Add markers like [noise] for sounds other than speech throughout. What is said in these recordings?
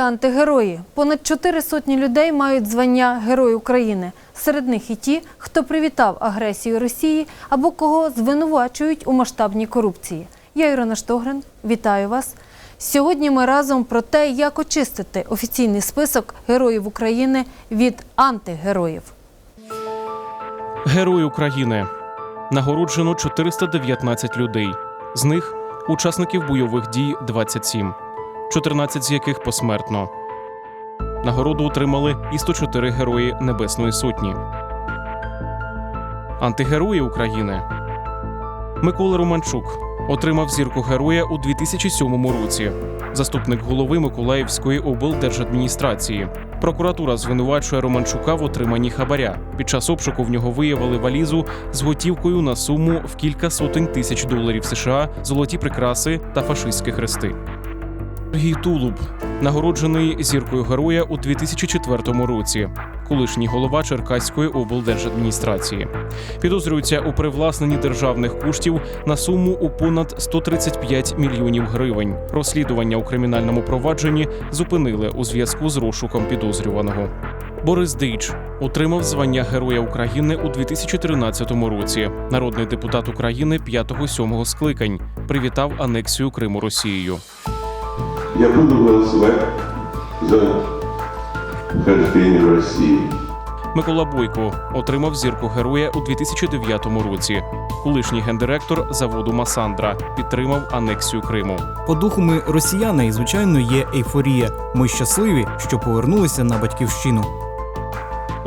Антигерої. Понад чотири сотні людей мають звання Герой України. Серед них і ті, хто привітав агресію Росії або кого звинувачують у масштабній корупції. Я Ірина Штогрин, вітаю вас. Сьогодні ми разом про те, як очистити офіційний список героїв України від антигероїв. Герой України. Нагороджено 419 людей. З них учасників бойових дій 27, 14 з яких посмертно. Нагороду отримали і 104 герої Небесної Сотні. Антигерої України. Микола Романчук отримав зірку героя у 2007 році. Заступник голови Миколаївської облдержадміністрації. Прокуратура звинувачує Романчука в отриманні хабаря. Під час обшуку в нього виявили валізу з готівкою на суму в кілька сотень тисяч доларів США, золоті прикраси та фашистські хрести. Сергій Тулуб нагороджений зіркою героя у 2004 році. Колишній голова Черкаської облдержадміністрації підозрюється у привласненні державних коштів на суму у понад 135 мільйонів гривень. Розслідування у кримінальному провадженні зупинили у зв'язку з розшуком підозрюваного. Борис Дейч отримав звання Героя України у 2013 році. Народний депутат України 5-7 скликань привітав анексію Криму Росією. Я буду голосувати за вхождение в Россию. Микола Бойко отримав зірку героя у 2009 році. Колишній гендиректор заводу Масандра підтримав анексію Криму. По духу ми росіяни, і звичайно є ейфорія. Ми щасливі, що повернулися на батьківщину.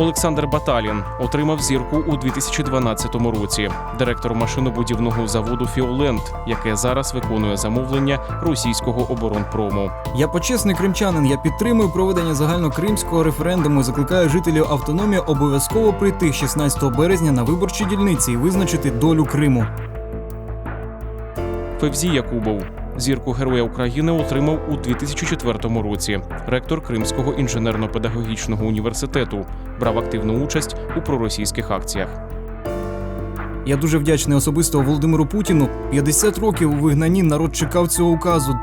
Олександр Баталін отримав зірку у 2012 році. Директор машинобудівного заводу Фіолент, яке зараз виконує замовлення російського оборонпрому. Я почесний кримчанин. Я підтримую проведення загальнокримського референдуму. і Закликаю жителів автономії обов'язково прийти 16 березня на виборчі дільниці і визначити долю Криму. Февзі Якубов зірку Героя України отримав у 2004 році. Ректор Кримського інженерно-педагогічного університету брав активну участь у проросійських акціях. Я дуже вдячний особисто Володимиру Путіну. 50 років у вигнанні народ чекав цього указу.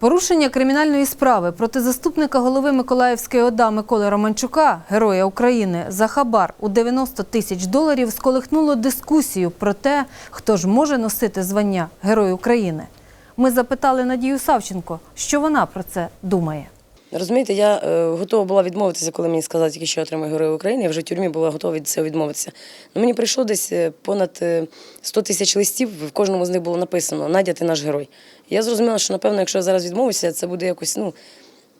Порушення кримінальної справи проти заступника голови Миколаївської ОДА Миколи Романчука, Героя України, за хабар у 90 тисяч доларів сколихнуло дискусію про те, хто ж може носити звання Герой України. Ми запитали Надію Савченко, що вона про це думає. Розумієте, я е, готова була відмовитися, коли мені сказали, тільки що отримаю Героя України. Я вже в тюрмі була готова від цього відмовитися. Ну, мені прийшло десь е, понад е, 100 тисяч листів, в кожному з них було написано Надя, ти наш герой. Я зрозуміла, що напевно, якщо я зараз відмовлюся, це буде якось ну,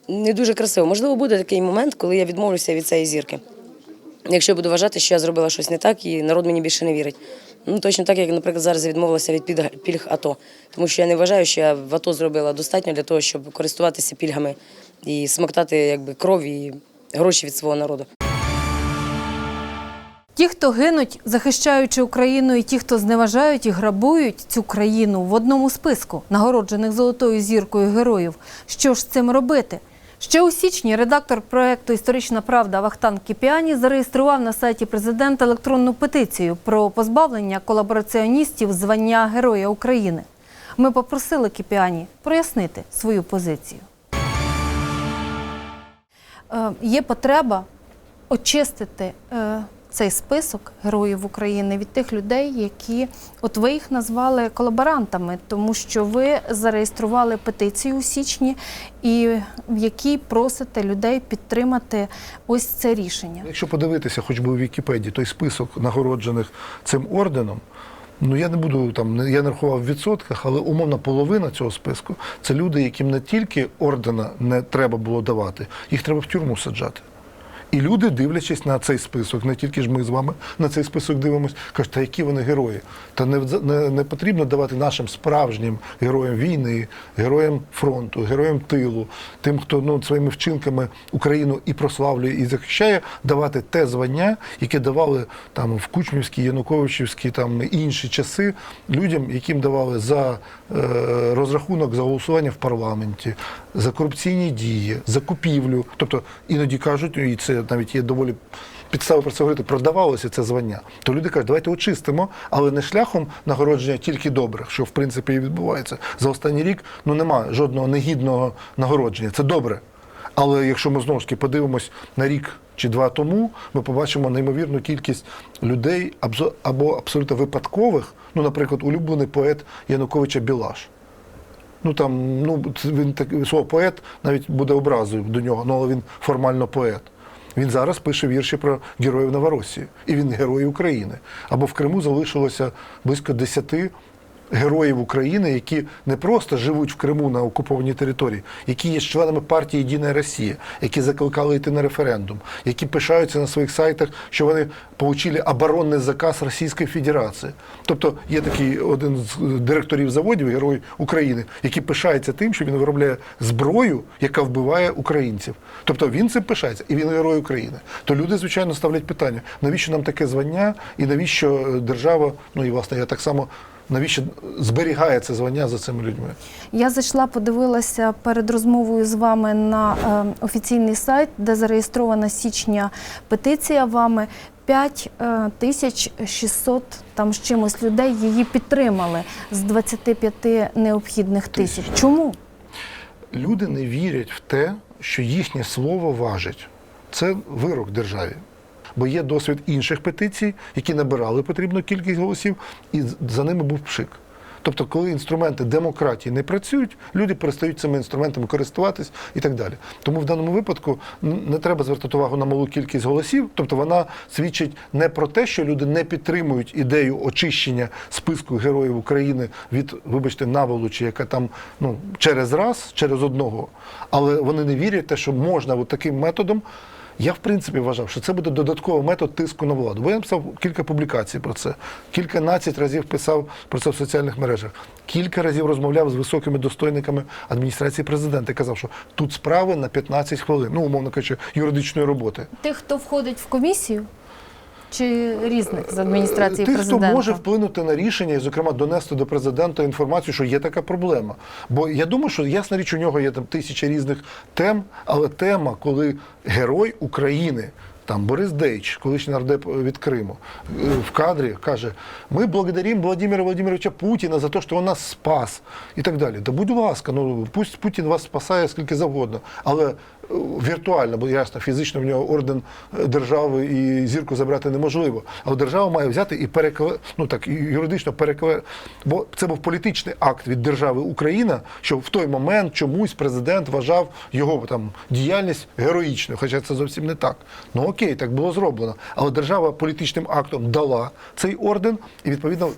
не дуже красиво. Можливо, буде такий момент, коли я відмовлюся від цієї зірки. Якщо я буду вважати, що я зробила щось не так, і народ мені більше не вірить. Ну точно так, як, наприклад, зараз відмовилася від пільг АТО, тому що я не вважаю, що я в АТО зробила достатньо для того, щоб користуватися пільгами і смоктати якби кров і гроші від свого народу. Ті, хто гинуть, захищаючи Україну, і ті, хто зневажають і грабують цю країну в одному списку, нагороджених золотою зіркою героїв. Що ж з цим робити? Ще у січні редактор проекту Історична правда Вахтан Кіпіані зареєстрував на сайті президента електронну петицію про позбавлення колабораціоністів звання Героя України. Ми попросили Кіпіані прояснити свою позицію. Е, Є потреба очистити е, цей список героїв України від тих людей, які от ви їх назвали колаборантами, тому що ви зареєстрували петицію у січні, і в якій просите людей підтримати ось це рішення. Якщо подивитися, хоч би у Вікіпедії, той список нагороджених цим орденом. Ну я не буду там, я не рахував в відсотках, але умовна половина цього списку це люди, яким не тільки ордена не треба було давати, їх треба в тюрму саджати. І люди, дивлячись на цей список, не тільки ж ми з вами на цей список дивимося, кажуть, та які вони герої. Та не, не, не потрібно давати нашим справжнім героям війни, героям фронту, героям тилу, тим, хто ну, своїми вчинками Україну і прославлює, і захищає, давати те звання, яке давали там в Кучмівські, Януковичівські, там інші часи людям, яким давали за е, розрахунок за голосування в парламенті, за корупційні дії, за купівлю. Тобто іноді кажуть, і це навіть є доволі підстави про це говорити, продавалося це звання, то люди кажуть, давайте очистимо, але не шляхом нагородження тільки добрих, що в принципі і відбувається. За останній рік ну немає жодного негідного нагородження. Це добре. Але якщо ми знову ж таки подивимось на рік чи два тому, ми побачимо неймовірну кількість людей або абсолютно випадкових, ну, наприклад, улюблений поет Януковича Білаш. Ну там, ну він так слово поет навіть буде образою до нього, ну, але він формально поет. Він зараз пише вірші про героїв Новоросії, і він герой України. Або в Криму залишилося близько десяти героїв України, які не просто живуть в Криму на окупованій території, які є членами партії Єдина Росія, які закликали йти на референдум, які пишаються на своїх сайтах, що вони отримали оборонний заказ Російської Федерації. Тобто є такий один з директорів заводів, герой України, який пишається тим, що він виробляє зброю, яка вбиває українців. Тобто він цим пишається, і він герой України. То люди, звичайно, ставлять питання: навіщо нам таке звання, і навіщо держава, ну і власне я так само. Навіщо зберігає це звання за цими людьми? Я зайшла, подивилася перед розмовою з вами на е, офіційний сайт, де зареєстрована січня петиція вами. 5 е, тисяч 600 там з чимось людей її підтримали з 25 необхідних тисяч. Чому? Люди не вірять в те, що їхнє слово важить. Це вирок державі. Бо є досвід інших петицій, які набирали потрібну кількість голосів, і за ними був пшик. Тобто, коли інструменти демократії не працюють, люди перестають цими інструментами користуватись і так далі. Тому в даному випадку не треба звертати увагу на малу кількість голосів. Тобто вона свідчить не про те, що люди не підтримують ідею очищення списку героїв України від, вибачте, наволочі, яка там ну через раз, через одного, але вони не вірять те, що можна от таким методом. Я в принципі вважав, що це буде додатковий метод тиску на владу. Бо я написав кілька публікацій про це, кільканадцять разів писав про це в соціальних мережах, кілька разів розмовляв з високими достойниками адміністрації президента. Казав, що тут справи на 15 хвилин, ну умовно кажучи, юридичної роботи. Тих, хто входить в комісію, чи різних з адміністрації Тих, президента? хто може вплинути на рішення і, зокрема, донести до президента інформацію, що є така проблема. Бо я думаю, що ясна річ, у нього є там тисяча різних тем, але тема, коли герой України. Там Борис Дейч, колишній нардеп від Криму, е, в кадрі каже: ми благодаримо Владимира Владимировича Путіна за те, що він нас спас, і так далі. Да будь ласка, ну пусть Путін вас спасає скільки завгодно, але е, віртуально, бо ясно, фізично в нього орден е, держави і зірку забрати неможливо. Але держава має взяти і перекла... ну так юридично перекла... бо це був політичний акт від держави Україна, що в той момент чомусь президент вважав його там діяльність героїчною, хоча це зовсім не так. Ну окей, так було зроблено. Але держава політичним актом дала цей орден, і відповідно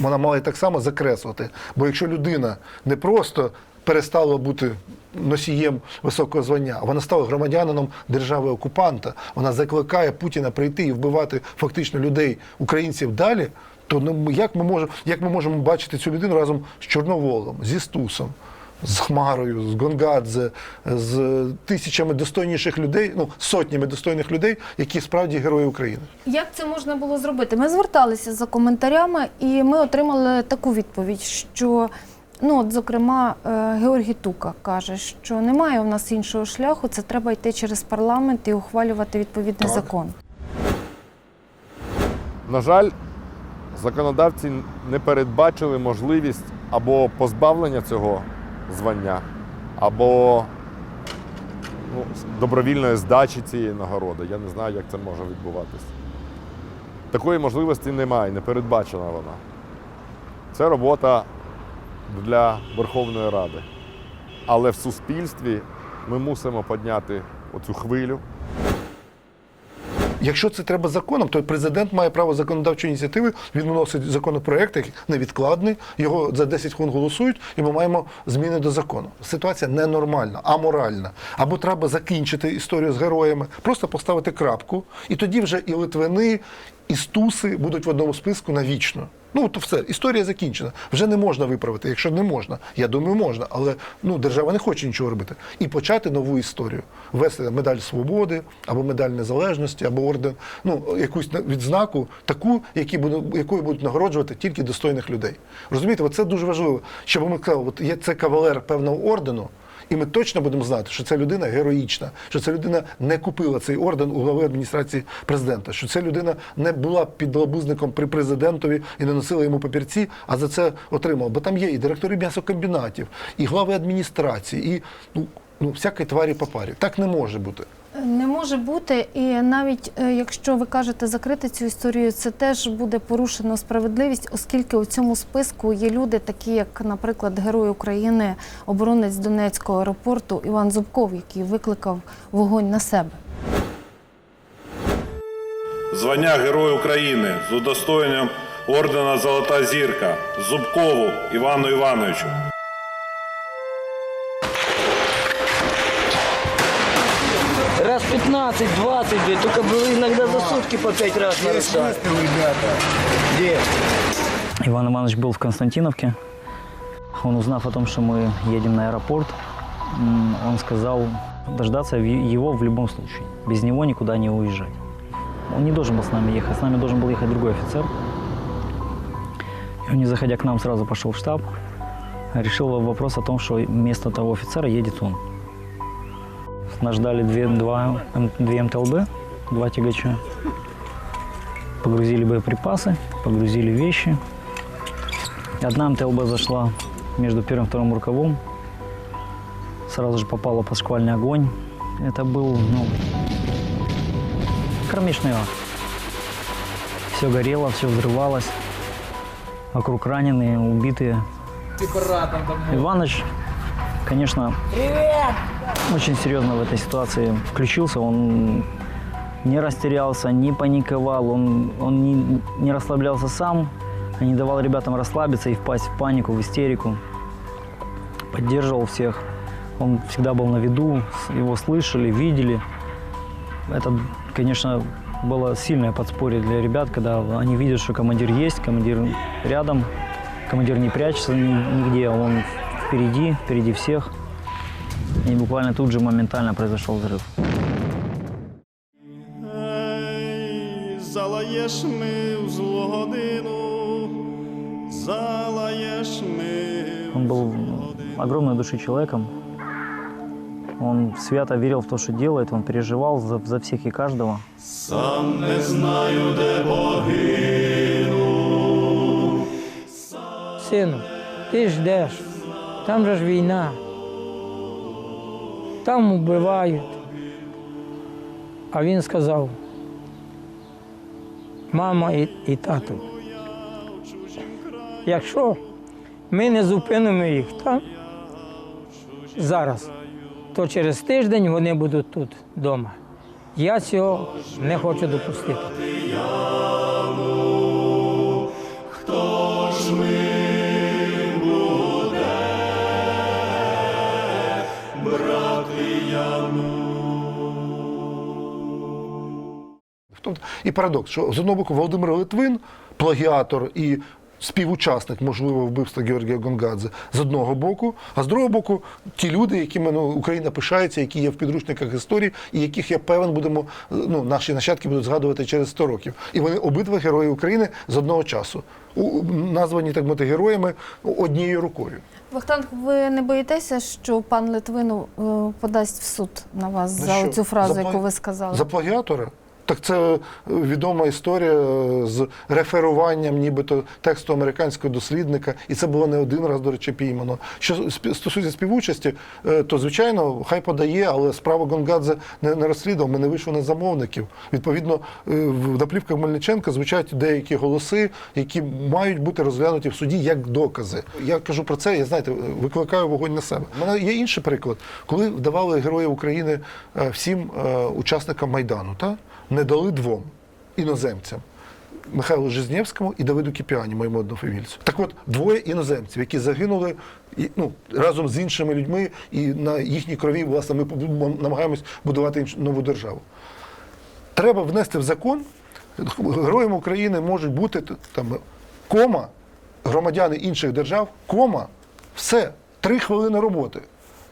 вона мала і так само закреслити. Бо якщо людина не просто перестала бути носієм високого звання, вона стала громадянином держави окупанта, вона закликає Путіна прийти і вбивати фактично людей, українців далі. То ну, як ми можемо, як ми можемо бачити цю людину разом з Чорноволом, зі Стусом, з Хмарою, з Гонгадзе, з тисячами достойніших людей, ну сотнями достойних людей, які справді герої України? Як це можна було зробити? Ми зверталися за коментарями, і ми отримали таку відповідь, що ну, от, зокрема, е, Георгій Тука каже, що немає у нас іншого шляху, це треба йти через парламент і ухвалювати відповідний Так. закон. На жаль, законодавці не передбачили можливість або позбавлення цього звання, або ну, добровільної здачі цієї нагороди. Я не знаю, як це може відбуватися. Такої можливості немає, не передбачена вона. Це робота для Верховної Ради. Але в суспільстві ми мусимо підняти оцю хвилю. Якщо це треба законом, то президент має право законодавчої ініціативи. Він вносить законопроект, який невідкладний. Його за 10 хвилин голосують, і ми маємо зміни до закону. Ситуація ненормальна, аморальна. Або треба закінчити історію з героями, просто поставити крапку, і тоді вже і Литвини, і Стуси будуть в одному списку навічно. Ну, то все, історія закінчена. Вже не можна виправити. Якщо не можна, я думаю, можна, але ну, держава не хоче нічого робити. І почати нову історію. Ввести медаль свободи, або медаль незалежності, або орден, ну, якусь відзнаку, таку, які будуть, якою будуть нагороджувати тільки достойних людей. Розумієте, це дуже важливо. Щоб ми казали, от є це кавалер певного ордену, І ми точно будемо знати, що ця людина героїчна, що ця людина не купила цей орден у глави адміністрації президента, що ця людина не була підлабузником при президентові і не носила йому папірці, а за це отримала. Бо там є і директори м'ясокомбінатів, і глави адміністрації, і ну, ну всякої тварі по парі. Так не може бути. Не може бути, і навіть е, якщо ви кажете закрити цю історію, це теж буде порушено справедливість, оскільки у цьому списку є люди, такі як, наприклад, герой України, оборонець Донецького аеропорту Іван Зубков, який викликав вогонь на себе. Звання Герой України з удостоєнням ордена Золота зірка Зубкову Івану Івановичу. Раз 15-20, блядь, только было иногда за сутки по 5 раз нарушали. Иван Иванович был в Константиновке. Он, узнав о том, что мы едем на аэропорт, м, он сказал дождаться в- его в любом случае. Без него никуда не уезжать. Он не должен был с нами ехать, с нами должен был ехать другой офицер. И он, не заходя к нам, сразу пошел в штаб, решил вопрос о том, что вместо того офицера едет он. Нас ждали две, два, М- две МТЛБ, два тягача. Погрузили боеприпасы, погрузили вещи. Одна МТЛБ зашла между первым и вторым рукавом. Сразу же попала под шквальный огонь. Это был, ну, кромешный ад. Все горело, все взрывалось. Вокруг раненые, убитые. Иваныч, конечно, очень серьезно в этой ситуации включился. Он не растерялся, не паниковал, он, он не, не расслаблялся сам, а не давал ребятам расслабиться и впасть в панику, в истерику. Поддерживал всех. Он всегда был на виду, его слышали, видели. Это, конечно, было сильное подспорье для ребят, когда они видят, что командир есть, командир рядом, командир не прячется ни- нигде, а он впереди, впереди всех И буквально тут же моментально произошел взрыв. Ей, залаєш ми в злу годину, залаєш ми. Он был огромной души человеком. Он свято верил в то, что делает, он переживал за, за всех и каждого. Сам не знаю, де погину. Сину, ти ждеш, там же ж війна. Там убивають. А він сказав, мама і, і тато, якщо ми не зупинимо їх там зараз, то через тиждень вони будуть тут вдома. Я цього не хочу допустити. І парадокс, що з одного боку Володимир Литвин, плагіатор і співучасник, можливо, вбивства Георгія Гонгадзе, з одного боку, а з другого боку, ті люди, якими ну, Україна пишається, які є в підручниках історії, і яких я певен будемо, ну, наші нащадки будуть згадувати через 100 років. І вони обидва герої України з одного часу. У, названі так мати героями однією рукою. Вахтанг, ви не боїтеся, що пан Литвину е, подасть в суд на вас За за що? цю фразу, За яку пла- ви сказали? За плагіатора? Так це е, відома історія е, з реферуванням нібито тексту американського дослідника, і це було не один раз, до речі, піймано. Що стосується співучасті, е, то звичайно, хай подає, але справу Гонгадзе не, не розслідував, ми не вийшли на замовників. Відповідно, в наплівках Мельниченка звучать деякі голоси, які мають бути розглянуті в суді як докази. Я кажу про це, я знаєте, викликаю вогонь на себе. У мене є інший приклад, коли давали Героїв України всім учасникам Майдану, та? Не дали двом іноземцям. Михайлу Жизнєвському і Давиду Кіпіані, моєму однофамільцю. Так от, двоє іноземців, які загинули ну, разом з іншими людьми, і на їхній крові, власне, ми намагаємось будувати іншу- нову державу. Треба внести в закон, героями України можуть бути там, кома, громадяни інших держав, кома, все, три хвилини роботи.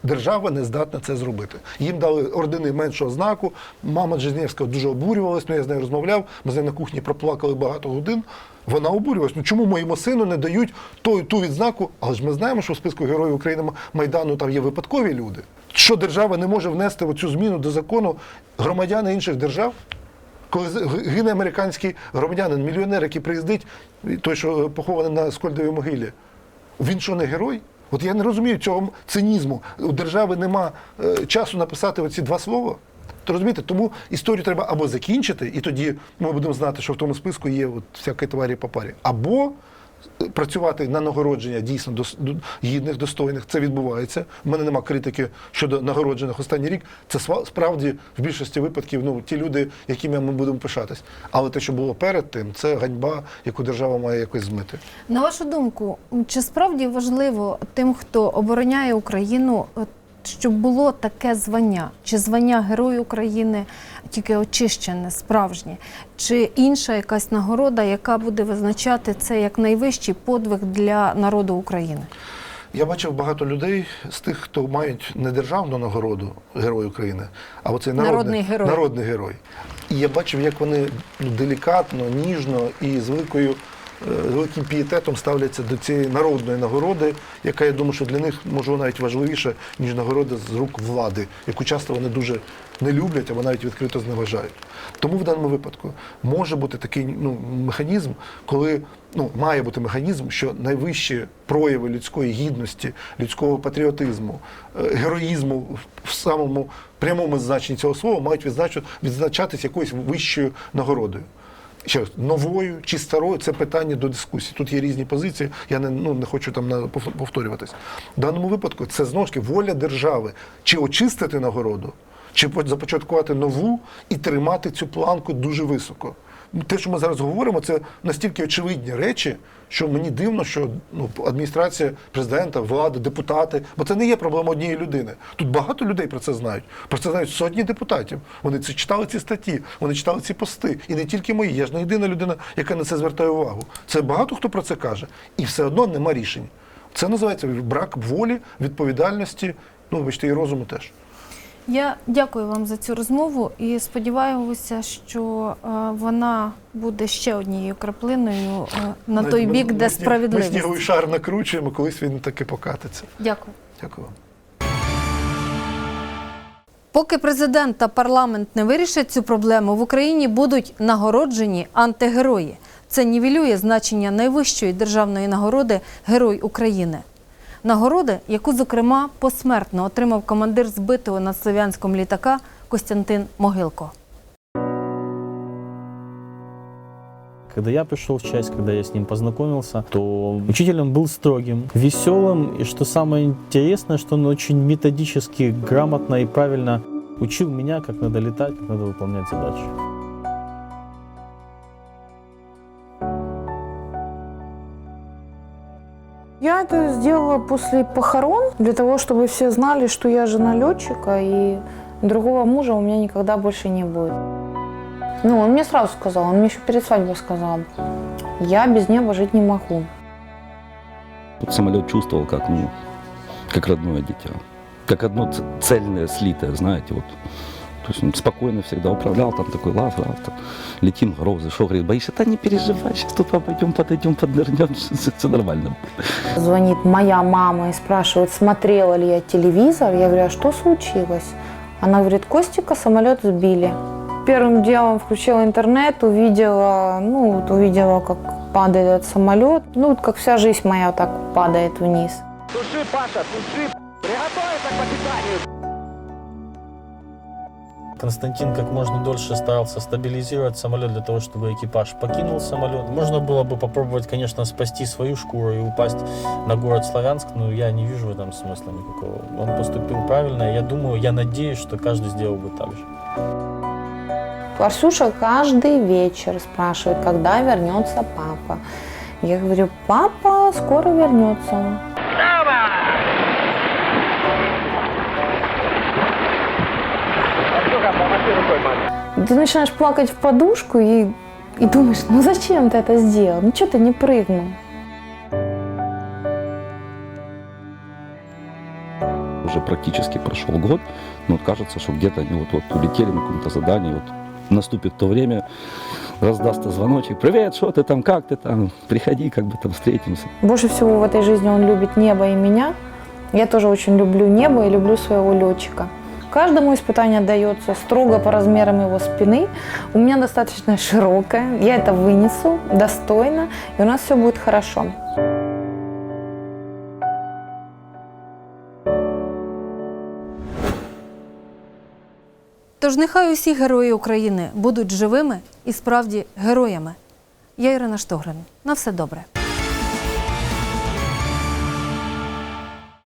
Держава не здатна це зробити. Їм дали ордени меншого знаку. Мама Джезнєвська дуже обурювалась, ну я з нею розмовляв, ми з нею на кухні проплакали багато годин. Вона обурювалась. Ну чому моєму сину не дають ту, ту відзнаку? Але ж ми знаємо, що в списку Героїв України Майдану там є випадкові люди. Що держава не може внести оцю зміну до закону громадяни інших держав? Коли гине американський громадянин, мільйонер, який приїздить, той, що похований на Скольдовій могилі, він що не герой? От я не розумію цього цинізму. У держави нема е, часу написати оці два слова. То розумієте, тому історію треба або закінчити, і тоді ми будемо знати, що в тому списку є от всякі тварі по парі, або працювати на нагородження дійсно гідних, достойних. Це відбувається. У мене нема критики щодо нагороджених останній рік. Це справді в більшості випадків ну, ті люди, якими ми будемо пишатись. Але те, що було перед тим, це ганьба, яку держава має якось змити. На вашу думку, чи справді важливо тим, хто обороняє Україну, щоб було таке звання? Чи звання Герой України тільки очищене, справжнє, чи інша якась нагорода, яка буде визначати це як найвищий подвиг для народу України? Я бачив багато людей з тих, хто мають не державну нагороду Герой України, а оцей народний, Народний герой. народний герой. І я бачив, як вони ну, делікатно, ніжно і з великою. Е, з Великим пієтетом ставляться до цієї народної нагороди, яка я думаю, що для них можливо навіть важливіша, ніж нагорода з рук влади, яку часто вони дуже не люблять або навіть відкрито зневажають. Тому в даному випадку може бути такий ну, механізм, коли ну, має бути механізм, що найвищі прояви людської гідності, людського патріотизму, е, героїзму в- самому прямому значенні цього слова мають відзначатись якоюсь вищою нагородою. Ще раз, новою чи старою це питання до дискусії. Тут є різні позиції. Я не, ну, не хочу там повторюватись. В даному випадку це знову ж таки воля держави чи очистити нагороду, чи започаткувати нову і тримати цю планку дуже високо. Те, що ми зараз говоримо, це настільки очевидні речі, що мені дивно, що ну, адміністрація президента, влада, депутати, бо це не є проблема однієї людини. Тут багато людей про це знають. Про це знають сотні депутатів. Вони це читали ці статті, вони читали ці пости. І не тільки мої. Я ж не єдина людина, яка на це звертає увагу. Це багато хто про це каже. І все одно нема рішень. Це називається брак волі, відповідальності, ну, вибачте, і розуму теж. Я дякую вам за цю розмову і сподіваюся, що е, вона буде ще однією краплиною е, на Навіть той ми- бік, ми де сні- Ми сніговий шар накручуємо, колись він таки покатиться. Дякую. Дякую вам. Поки президент та парламент не вирішать цю проблему, в Україні будуть нагороджені антигерої. Це нівелює значення найвищої державної нагороди Герой України. Нагороди, яку, зокрема, посмертно отримав командир збитого над Слов'янськом літака Костянтин Могилко. Когда я пришел в часть, когда я с ним познакомился, то учитель он был строгим, веселым, и что самое интересное, что он очень методически, грамотно и правильно учил меня, как надо летать, как надо выполнять задачи. Я это сделала после похорон, для того, чтобы все знали, что я жена летчика, и другого мужа у меня никогда больше не будет. Ну, он мне сразу сказал, он мне еще перед свадьбой сказал, я без неба жить не могу. Вот самолет чувствовал как, ну, как родное дитя. Как одно цельное, слитое, знаете, вот. То есть он спокойно всегда управлял, там такой лав, лав, там, летим, розы, шо, говорит, боишься, да не переживай, сейчас тут обойдем, подойдем, поднырнем, [laughs] все нормально будет. Звонит моя мама и спрашивает, смотрела ли я телевизор. Я говорю, а что случилось? Она говорит, Костика самолет сбили. Первым делом включила интернет, увидела, ну, вот увидела, как падает этот самолет. Ну, вот как вся жизнь моя вот так падает вниз. Туши, Паша, туши! Приготовиться к попитанию! Константин как можно дольше старался стабилизировать самолет для того, чтобы экипаж покинул самолет. Можно было бы попробовать, конечно, спасти свою шкуру и упасть на город Славянск, но я не вижу в этом смысла никакого. Он поступил правильно, я думаю, я надеюсь, что каждый сделал бы так же. Арсюша каждый вечер спрашивает, когда вернется папа. Я говорю, папа скоро вернется. Ты начинаешь плакать в подушку и, и думаешь, ну зачем ты это сделал? Ну что ты не прыгнул? Уже практически прошел год, но кажется, что где-то они вот-вот улетели на каком-то задании, вот наступит то время, раздастся звоночек, привет, что ты там, как ты там, приходи, как бы там встретимся. Больше всего в этой жизни он любит небо и меня. Я тоже очень люблю небо и люблю своего летчика. Каждому испытание дается строго по размерам его спины. У меня достаточно широкая, я это вынесу достойно, и у нас все будет хорошо. Тож нехай усі герої України будуть живими і справді героями. Я Ірина Штогрин. На все добре.